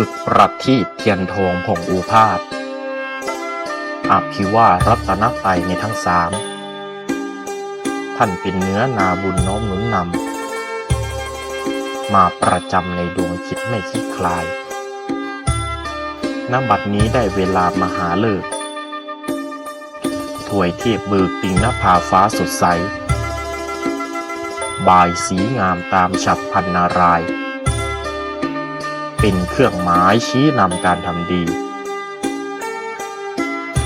จุดประทีปเทียนทองผงอูพาดอภิวารัตนไตในทั้งสาม ท่านเป็นเนื้อนาบุญน้อมหนุนนำ มาประจำในดวงจิตไม่คิดคลายณบัดนี้ได้เวลามหาเลิกถวยเทียบเบิกติงนภาฟ้าสดใส บายสีงามตามฉับพันนารายณ์ เป็นเครื่องหมายชี้นำการทำดี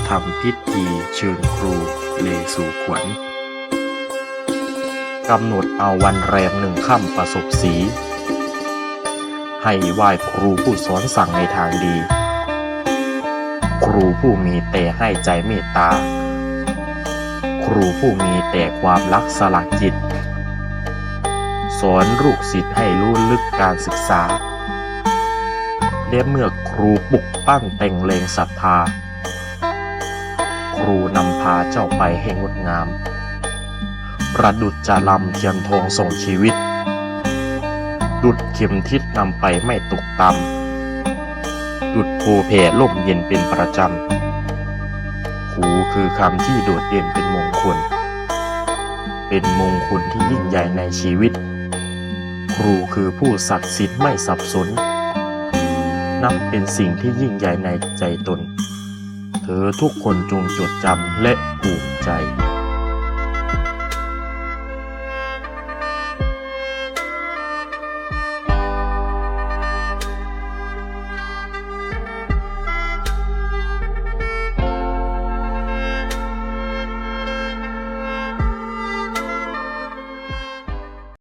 ทำพิธีเชิญครูเลสู่ขวัญกำหนดเอาวันแรมหนึ่งค่ำประสบสี ให้ไหว้ครูผู้สอนสั่งในทางดี ครูผู้มีแต่ให้ใจเมตตา ครูผู้มีแต่ความรักสลักจิต สอนลูกศิษย์ให้รู้ลึกการศึกษา และเมื่อครูปลุกปั้นแต่งเลงศรัทธา ครูนำพาเจ้าไปให้งดงาม ประดุจจะลำเทียนทองส่งชีวิต ดุดเข็มทิศนำไปไม่ตกต่ำดุดภูเพล่มเย็นเป็นประจำครูคือคำที่โดดเด่นเป็นมงคล เป็นมงคลที่ยิ่งใหญ่ในชีวิต ครูคือผู้ศักดิ์สิทธิ์ไม่สับสน นับเป็นสิ่งที่ยิ่งใหญ่ในใจตน เธอทุกคนจงจดจำและภูมิใจ